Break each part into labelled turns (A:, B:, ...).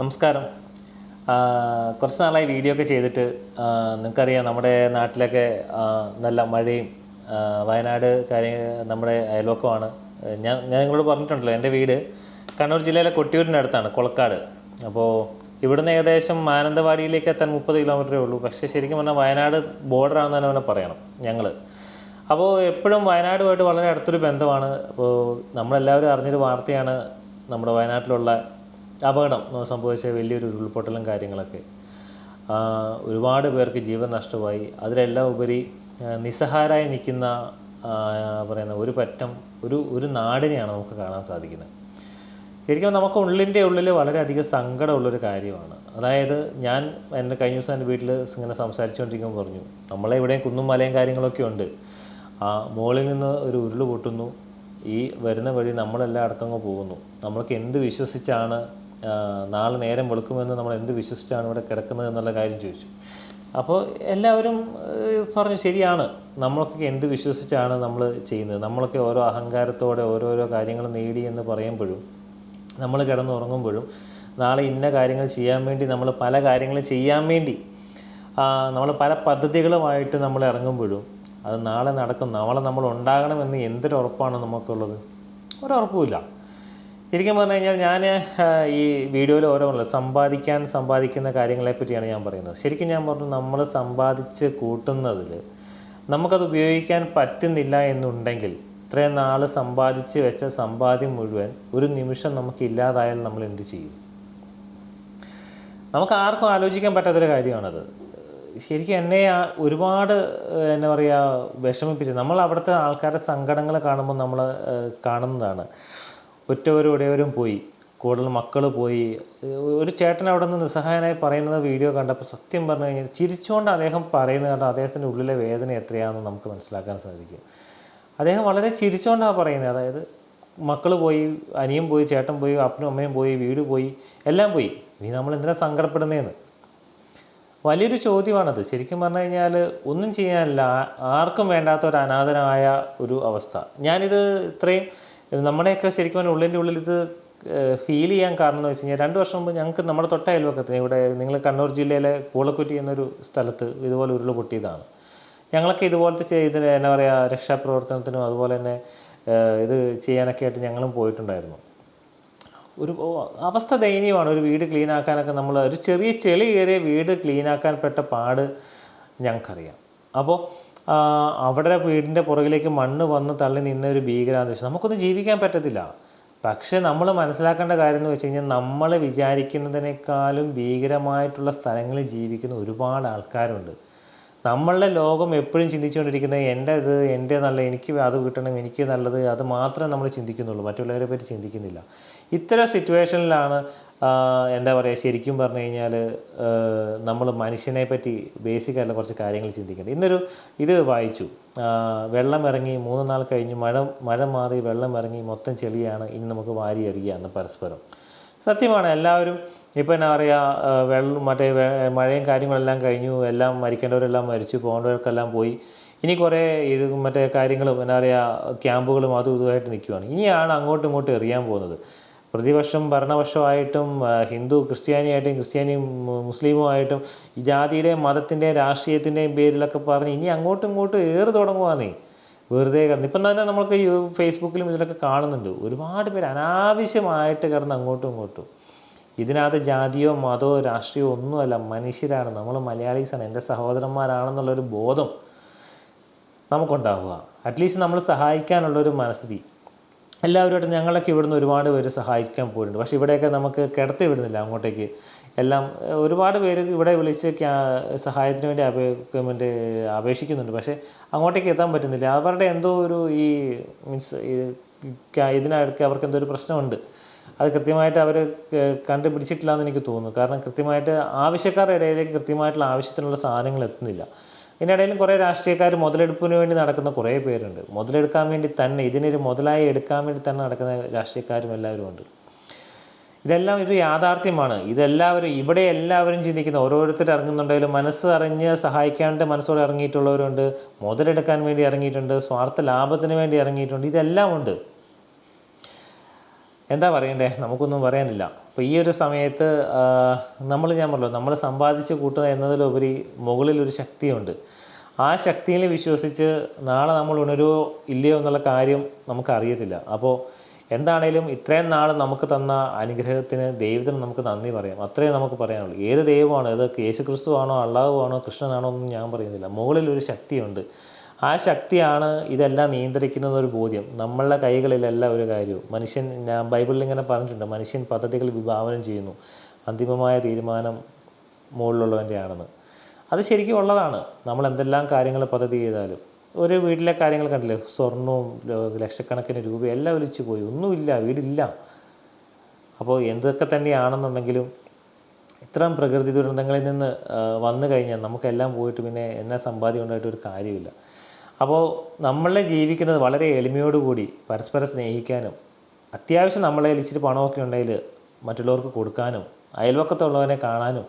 A: നമസ്കാരം. കുറച്ച് നാളായി വീഡിയോ ഒക്കെ ചെയ്തിട്ട് നിങ്ങൾക്കറിയാം നമ്മുടെ നാട്ടിലൊക്കെ നല്ല മഴയും വയനാട് കാര്യ നമ്മുടെ അയൽവക്കമാണ്. ഞാൻ ഞാൻ നിങ്ങളോട് പറഞ്ഞിട്ടുണ്ടല്ലോ എന്റെ വീട് കണ്ണൂർ ജില്ലയിലെ കൊട്ടിയൂരിന്റെ അടുത്താണ് കൊളക്കാട്. അപ്പോൾ ഇവിടുന്ന് ഏകദേശം മാനന്തവാടിയിലേക്ക് എത്താൻ മുപ്പത് കിലോമീറ്ററേ ഉള്ളൂ. പക്ഷേ ശരിക്കും പറഞ്ഞാൽ വയനാട് ബോർഡറാണെന്ന് തന്നെ പറയണം ഞങ്ങൾ അപ്പോൾ എപ്പോഴും വയനാടുമായിട്ട് വളരെ അടുത്തൊരു ബന്ധമാണ്. അപ്പോൾ നമ്മളെല്ലാവരും അറിഞ്ഞൊരു വാർത്തയാണ് നമ്മുടെ വയനാട്ടിലുള്ള അപകടം സംഭവിച്ച വലിയൊരു ഉരുൾപൊട്ടലും കാര്യങ്ങളൊക്കെ. ഒരുപാട് പേർക്ക് ജീവൻ നഷ്ടമായി. അതിലെല്ലാം ഉപരി നിസ്സഹാരായി നിൽക്കുന്ന പറയുന്ന ഒരു പറ്റം ഒരു ഒരു നാടിനെയാണ് നമുക്ക് കാണാൻ സാധിക്കുന്നത്. ശരിക്കും നമുക്ക് ഉള്ളിന്റെ ഉള്ളിൽ വളരെയധികം സങ്കടമുള്ളൊരു കാര്യമാണ്. അതായത് ഞാൻ എന്റെ കഴിഞ്ഞ ദിവസം എന്റെ വീട്ടിൽ ഇങ്ങനെ സംസാരിച്ചുകൊണ്ടിരിക്കുമ്പോൾ പറഞ്ഞു നമ്മളെ ഇവിടെയും കുന്നും മലയും കാര്യങ്ങളൊക്കെ ഉണ്ട്. ആ മുകളിൽ നിന്ന് ഒരു ഉരുൾ പൊട്ടുന്നു. ഈ വരുന്ന വഴി നമ്മളെല്ലാം അടക്കങ്ങ് പോകുന്നു. നമ്മൾക്ക് എന്ത് വിശ്വസിച്ചാണ് നാളെ നേരം വെളുക്കുമെന്ന് നമ്മൾ എന്ത് വിശ്വസിച്ചാണ് ഇവിടെ കിടക്കുന്നത് എന്നുള്ള കാര്യം ചോദിച്ചു. അപ്പോൾ എല്ലാവരും പറഞ്ഞു ശരിയാണ്. നമ്മളൊക്കെ എന്ത് വിശ്വസിച്ചാണ് നമ്മൾ ചെയ്യുന്നത്? നമ്മളൊക്കെ ഓരോ അഹങ്കാരത്തോടെ ഓരോരോ കാര്യങ്ങൾ നേടി എന്ന് പറയുമ്പോഴും നമ്മൾ കിടന്നുറങ്ങുമ്പോഴും നാളെ ഇന്ന കാര്യങ്ങൾ ചെയ്യാൻ വേണ്ടി നമ്മൾ പല കാര്യങ്ങളും ചെയ്യാൻ വേണ്ടി നമ്മൾ പല പദ്ധതികളുമായിട്ട് നമ്മൾ ഇറങ്ങുമ്പോഴും അത് നാളെ നടക്കും. നാളെ നമ്മൾ ഉണ്ടാകണമെന്ന് എന്തൊരു ഉറപ്പാണ് നമുക്കുള്ളത്? ഒരുറപ്പുമില്ല ശരിക്കും പറഞ്ഞു കഴിഞ്ഞാൽ ഞാൻ ഈ വീഡിയോയിൽ ഓരോ സമ്പാദിക്കാൻ സമ്പാദിക്കുന്ന കാര്യങ്ങളെ പറ്റിയാണ് ഞാൻ പറയുന്നത്. ശരിക്കും ഞാൻ പറഞ്ഞു നമ്മൾ സമ്പാദിച്ച് കൂട്ടുന്നതിൽ നമുക്കത് ഉപയോഗിക്കാൻ പറ്റുന്നില്ല എന്നുണ്ടെങ്കിൽ ഇത്രയും നാൾ സമ്പാദിച്ച് വെച്ച സമ്പാദ്യം മുഴുവൻ ഒരു നിമിഷം നമുക്ക് നമ്മൾ എന്ത് ചെയ്യും? നമുക്ക് ആർക്കും ആലോചിക്കാൻ പറ്റാത്തൊരു കാര്യമാണത്. ശരിക്കും എന്നെ ഒരുപാട് എന്താ പറയുക വിഷമിപ്പിച്ച് നമ്മൾ അവിടുത്തെ ആൾക്കാരുടെ സങ്കടങ്ങൾ കാണുമ്പോൾ നമ്മൾ കാണുന്നതാണ്. ഒറ്റവരും ഉടയവരും പോയി. കൂടുതൽ മക്കൾ പോയി. ഒരു ചേട്ടൻ അവിടെ നിന്ന് നിസ്സഹായനായി പറയുന്നത് വീഡിയോ കണ്ടപ്പോൾ സത്യം പറഞ്ഞു കഴിഞ്ഞാൽ ചിരിച്ചുകൊണ്ട് അദ്ദേഹം പറയുന്നത് കണ്ടാൽ അദ്ദേഹത്തിന്റെ ഉള്ളിലെ വേദന എത്രയാണെന്ന് നമുക്ക് മനസ്സിലാക്കാൻ സാധിക്കും. അദ്ദേഹം വളരെ ചിരിച്ചുകൊണ്ടാണ് പറയുന്നത്. അതായത് മക്കൾ പോയി അനിയും പോയി ചേട്ടൻ പോയി അപ്പനും അമ്മയും പോയി വീട് പോയി എല്ലാം പോയി. ഇനി നമ്മൾ എന്തിനാ സങ്കടപ്പെടുന്നതെന്ന് വലിയൊരു ചോദ്യമാണത്. ശരിക്കും പറഞ്ഞു കഴിഞ്ഞാൽ ഒന്നും ചെയ്യാനില്ല ആർക്കും വേണ്ടാത്ത ഒരു അനാഥനായ ഒരു അവസ്ഥ. ഞാനിത് ഇത്രയും നമ്മുടെയൊക്കെ ശരിക്കും പറഞ്ഞാൽ ഉള്ളിന്റെ ഉള്ളിൽ ഇത് ഫീൽ ചെയ്യാൻ കാരണം എന്ന് വെച്ച് കഴിഞ്ഞാൽ രണ്ട് വർഷം മുമ്പ് ഞങ്ങൾക്ക് നമ്മുടെ തൊട്ട അയൽവക്കത്തിന് ഇവിടെ നിങ്ങൾ കണ്ണൂർ ജില്ലയിലെ പൂളക്കുറ്റി എന്നൊരു സ്ഥലത്ത് ഇതുപോലെ ഉരുൾ പൊട്ടിയതാണ്. ഞങ്ങളൊക്കെ ഇതുപോലത്തെ ചെയ്ത് എന്താ പറയുക രക്ഷാപ്രവർത്തനത്തിനും അതുപോലെ തന്നെ ഇത് ചെയ്യാനൊക്കെ ആയിട്ട് ഞങ്ങളും പോയിട്ടുണ്ടായിരുന്നു. ഒരു അവസ്ഥ ദയനീയമാണ്. ഒരു വീട് ക്ലീൻ ആക്കാനൊക്കെ നമ്മൾ ഒരു ചെറിയ ചെളി കയറിയ വീട് ക്ലീൻ ആക്കാൻ പെട്ട പാട് ഞങ്ങൾക്കറിയാം. അപ്പോൾ അവിടെ വീടിന്റെ പുറകിലേക്ക് മണ്ണ് വന്ന് തള്ളി നിന്ന ഒരു ഭീകരാന്തരീക്ഷം നമുക്കൊന്നും ജീവിക്കാൻ പറ്റത്തില്ല. പക്ഷേ നമ്മൾ മനസ്സിലാക്കേണ്ട കാര്യം എന്ന് വെച്ച് കഴിഞ്ഞാൽ നമ്മൾ വിചാരിക്കുന്നതിനേക്കാളും ഭീകരമായിട്ടുള്ള സ്ഥലങ്ങളിൽ ജീവിക്കുന്ന ഒരുപാട് ആൾക്കാരുണ്ട്. നമ്മളുടെ ലോകം എപ്പോഴും ചിന്തിച്ചുകൊണ്ടിരിക്കുന്നത് എന്റെ ഇത് എന്റെ നല്ല എനിക്ക് അത് കിട്ടണം എനിക്ക് നല്ലത് അത് മാത്രമേ നമ്മൾ ചിന്തിക്കുന്നുള്ളൂ. മറ്റുള്ളവരെ പറ്റി ചിന്തിക്കുന്നില്ല. ഇത്തരം സിറ്റുവേഷനിലാണ് എന്താ പറയുക ശരിക്കും പറഞ്ഞു കഴിഞ്ഞാൽ നമ്മൾ മനുഷ്യനെ പറ്റി ബേസിക് ആയിട്ടുള്ള കുറച്ച് കാര്യങ്ങൾ ചിന്തിക്കേണ്ടത്. ഇന്നൊരു ഇത് വായിച്ചു. വെള്ളം ഇറങ്ങി മൂന്ന് നാൾ കഴിഞ്ഞ് മഴ മഴ മാറി വെള്ളം ഇറങ്ങി മൊത്തം ചെളിയാണ് ഇനി നമുക്ക് വാരി എറിയുകയാണ് പരസ്പരം. സത്യമാണ് എല്ലാവരും ഇപ്പം എന്നാ പറയുക വെള്ളം മറ്റേ മഴയും കാര്യങ്ങളെല്ലാം കഴിഞ്ഞു എല്ലാം മരിക്കേണ്ടവരെല്ലാം മരിച്ചു പോകേണ്ടവർക്കെല്ലാം പോയി. ഇനി കുറേ ഇത് മറ്റേ കാര്യങ്ങളും എന്നാ പറയുക ക്യാമ്പുകളും അതും ഇതുമായിട്ട് നിൽക്കുകയാണ് ഇനിയാണ് അങ്ങോട്ടും ഇങ്ങോട്ടും എറിയാൻ പോകുന്നത്. പ്രതിപക്ഷം ഭരണപക്ഷമായിട്ടും ഹിന്ദു ക്രിസ്ത്യാനിയായിട്ടും ക്രിസ്ത്യാനിയും മുസ്ലിമുമായിട്ടും ജാതിയുടെയും മതത്തിന്റെയും രാഷ്ട്രീയത്തിന്റെയും പേരിലൊക്കെ പറഞ്ഞ് ഇനി അങ്ങോട്ടും ഇങ്ങോട്ടും ഏറ് തുടങ്ങുവാന്നേ. വെറുതെ കിടന്ന്. ഇപ്പം തന്നെ നമ്മൾക്ക് ഫേസ്ബുക്കിലും ഇതിലൊക്കെ കാണുന്നുണ്ട്. ഒരുപാട് പേര് അനാവശ്യമായിട്ട് കിടന്ന് അങ്ങോട്ടും ഇങ്ങോട്ടും. ഇതിനകത്ത് ജാതിയോ മതമോ രാഷ്ട്രീയമോ ഒന്നുമല്ല. മനുഷ്യരാണ്. നമ്മൾ മലയാളീസാണ്. എന്റെ സഹോദരന്മാരാണെന്നുള്ളൊരു ബോധം നമുക്കുണ്ടാവുക. അറ്റ്ലീസ്റ്റ് നമ്മൾ സഹായിക്കാനുള്ളൊരു മനസ്ഥിതി. എല്ലാവരുമായിട്ട് ഞങ്ങളൊക്കെ ഇവിടുന്ന് ഒരുപാട് പേര് സഹായിക്കാൻ പോയിട്ടുണ്ട്. പക്ഷേ ഇവിടെയൊക്കെ നമുക്ക് കിടത്തി വിടുന്നില്ല അങ്ങോട്ടേക്ക്. എല്ലാം ഒരുപാട് പേര് ഇവിടെ വിളിച്ച് സഹായത്തിന് വേണ്ടി അപേക്ഷിക്കുന്നുണ്ട് അപേക്ഷിക്കുന്നുണ്ട്. പക്ഷേ അങ്ങോട്ടേക്ക് എത്താൻ പറ്റുന്നില്ല. അവരുടെ എന്തോ ഒരു ഈ മീൻസ് ഇതിനടുക്ക് അവർക്ക് എന്തോ ഒരു പ്രശ്നമുണ്ട്. അത് കൃത്യമായിട്ട് അവർ കണ്ടുപിടിച്ചിട്ടില്ല എന്ന് എനിക്ക് തോന്നുന്നു. കാരണം കൃത്യമായിട്ട് ആവശ്യക്കാരുടെ ഇടയിലേക്ക് കൃത്യമായിട്ടുള്ള ആവശ്യത്തിനുള്ള സാധനങ്ങൾ എത്തുന്നില്ല. ഇതിനിടയിലും കുറേ രാഷ്ട്രീയക്കാർ മുതലെടുപ്പിന് വേണ്ടി നടക്കുന്ന കുറേ പേരുണ്ട്. മുതലെടുക്കാൻ വേണ്ടി തന്നെ ഇതിനൊരു മുതലായി എടുക്കാൻ വേണ്ടി തന്നെ നടക്കുന്ന രാഷ്ട്രീയക്കാരും എല്ലാവരും ഉണ്ട്. ഇതെല്ലാം ഒരു യാഥാർത്ഥ്യമാണ്. ഇതെല്ലാവരും ഇവിടെ എല്ലാവരും ചിന്തിക്കുന്ന ഓരോരുത്തർ ഇറങ്ങുന്നുണ്ടെങ്കിലും മനസ്സ് അറിഞ്ഞ് സഹായിക്കാണ്ട് മനസ്സോടെ ഇറങ്ങിയിട്ടുള്ളവരുണ്ട് മുതലെടുക്കാൻ വേണ്ടി ഇറങ്ങിയിട്ടുണ്ട് സ്വാർത്ഥ ലാഭത്തിന് വേണ്ടി ഇറങ്ങിയിട്ടുണ്ട് ഇതെല്ലാം ഉണ്ട്. എന്താ പറയണ്ടേ? നമുക്കൊന്നും പറയാനില്ല. അപ്പോൾ ഈ ഒരു സമയത്ത് നമ്മൾ ഞാൻ പറഞ്ഞല്ലോ നമ്മൾ സമ്പാദിച്ച് കൂട്ടുക എന്നതിലുപരി മുകളിലൊരു ശക്തിയുണ്ട്. ആ ശക്തിയിൽ വിശ്വസിച്ച് നാളെ നമ്മൾ ഉണരുമോ ഇല്ലയോ എന്നുള്ള കാര്യം നമുക്കറിയത്തില്ല. അപ്പോൾ എന്താണേലും ഇത്രയും നാൾ നമുക്ക് തന്ന അനുഗ്രഹത്തിന് ദൈവത്തിന് നമുക്ക് നന്ദി പറയാം. അത്രയും നമുക്ക് പറയാനുള്ളൂ. ഏത് ദൈവമാണോ? ഏത് യേശുക്രിസ്തു ആണോ അള്ളാഹു ആണോ കൃഷ്ണനാണോ ഒന്നും ഞാൻ പറയുന്നില്ല. മുകളിലൊരു ശക്തിയുണ്ട്. ആ ശക്തിയാണ് ഇതെല്ലാം നിയന്ത്രിക്കുന്നത് ഒരു ബോധ്യം. നമ്മളുടെ കൈകളിലല്ല ഒരു കാര്യവും. മനുഷ്യൻ ഞാൻ ബൈബിളിൽ ഇങ്ങനെ പറഞ്ഞിട്ടുണ്ട് മനുഷ്യൻ പദ്ധതികൾ വിഭാവനം ചെയ്യുന്നു. അന്തിമമായ തീരുമാനം മുകളിലുള്ളവന്റെ ആണെന്ന് അത് ശരിക്കും ഉള്ളതാണ്. നമ്മൾ എന്തെല്ലാം കാര്യങ്ങൾ പദ്ധതി ചെയ്താലും. ഒരു വീട്ടിലെ കാര്യങ്ങൾ കണ്ടില്ലേ? സ്വർണവും ലക്ഷക്കണക്കിന് രൂപ എല്ലാം ഒലിച്ചു പോയി. ഒന്നുമില്ല വീടില്ല. അപ്പോൾ എന്തൊക്കെ തന്നെയാണെന്നുണ്ടെങ്കിലും ഇത്തരം പ്രകൃതി ദുരന്തങ്ങളിൽ നിന്ന് വന്നു കഴിഞ്ഞാൽ നമുക്കെല്ലാം പോയിട്ട് പിന്നെ എന്നാ സമ്പാദ്യം ഉണ്ടായിട്ട് ഒരു കാര്യമില്ല. അപ്പോൾ നമ്മളെ ജീവിക്കുന്നത് വളരെ എളിമയോടുകൂടി പരസ്പരം സ്നേഹിക്കാനും അത്യാവശ്യം നമ്മളെ ഇച്ചിരി പണമൊക്കെ ഉണ്ടെങ്കിൽ മറ്റുള്ളവർക്ക് കൊടുക്കാനും അയൽവക്കത്തുള്ളവനെ കാണാനും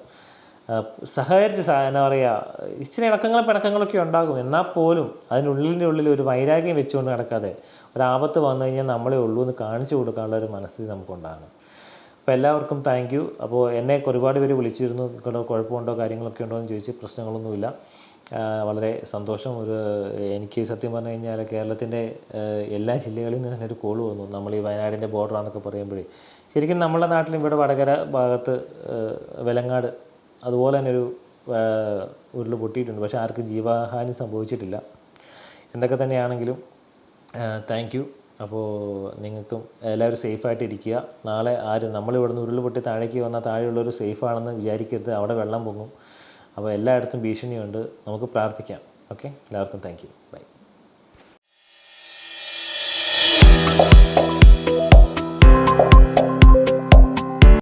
A: സഹകരിച്ച് എന്താ പറയുക ഇച്ചിരി ഇണക്കങ്ങളും പിണക്കങ്ങളൊക്കെ ഉണ്ടാകും. എന്നാൽ പോലും അതിനുള്ളിന്റെ ഉള്ളിൽ ഒരു വൈരാഗ്യം വെച്ചുകൊണ്ട് നടക്കാതെ ഒരാപത്ത് വന്നു കഴിഞ്ഞാൽ നമ്മളെ ഉള്ളൂ എന്ന് കാണിച്ചു കൊടുക്കാനുള്ള ഒരു മനസ്ഥിതി നമുക്കുണ്ടാകണം. അപ്പോൾ എല്ലാവർക്കും താങ്ക് യു. അപ്പോൾ എന്നെ ഒരുപാട് പേര് വിളിച്ചിരുന്നു. കുഴപ്പമുണ്ടോ കാര്യങ്ങളൊക്കെ ഉണ്ടോ എന്ന് ചോദിച്ച് പ്രശ്നങ്ങളൊന്നുമില്ല. വളരെ സന്തോഷം. ഒരു എനിക്ക് സത്യം പറഞ്ഞു കഴിഞ്ഞാൽ കേരളത്തിന്റെ എല്ലാ ജില്ലകളിൽ നിന്ന് തന്നെ ഒരു കോൾ വന്നു. നമ്മൾ ഈ വയനാടിന്റെ ബോർഡറാണെന്നൊക്കെ പറയുമ്പോഴേ. ശരിക്കും നമ്മുടെ നാട്ടിൽ ഇവിടെ വടകര ഭാഗത്ത് വെലങ്ങാട് അതുപോലെ തന്നെ ഒരു ഉരുൾ പൊട്ടിയിട്ടുണ്ട്. പക്ഷേ ആർക്കും ജീവഹാനി സംഭവിച്ചിട്ടില്ല. എന്തൊക്കെ തന്നെയാണെങ്കിലും താങ്ക് യു അപ്പോൾ നിങ്ങൾക്കും എല്ലാവരും സേഫായിട്ട് ഇരിക്കുക. നാളെ ആരും നമ്മളിവിടുന്ന് ഉരുൾ പൊട്ടി താഴേക്ക് വന്നാൽ താഴെയുള്ളവർ സേഫാണെന്ന് വിചാരിക്കരുത്. അവിടെ വെള്ളം പൊങ്ങും. അപ്പോൾ എല്ലായിടത്തും ഭീഷണിയുണ്ട്. നമുക്ക് പ്രാർത്ഥിക്കാം. ഓക്കെ? എല്ലാവർക്കും താങ്ക് യു. ബൈ.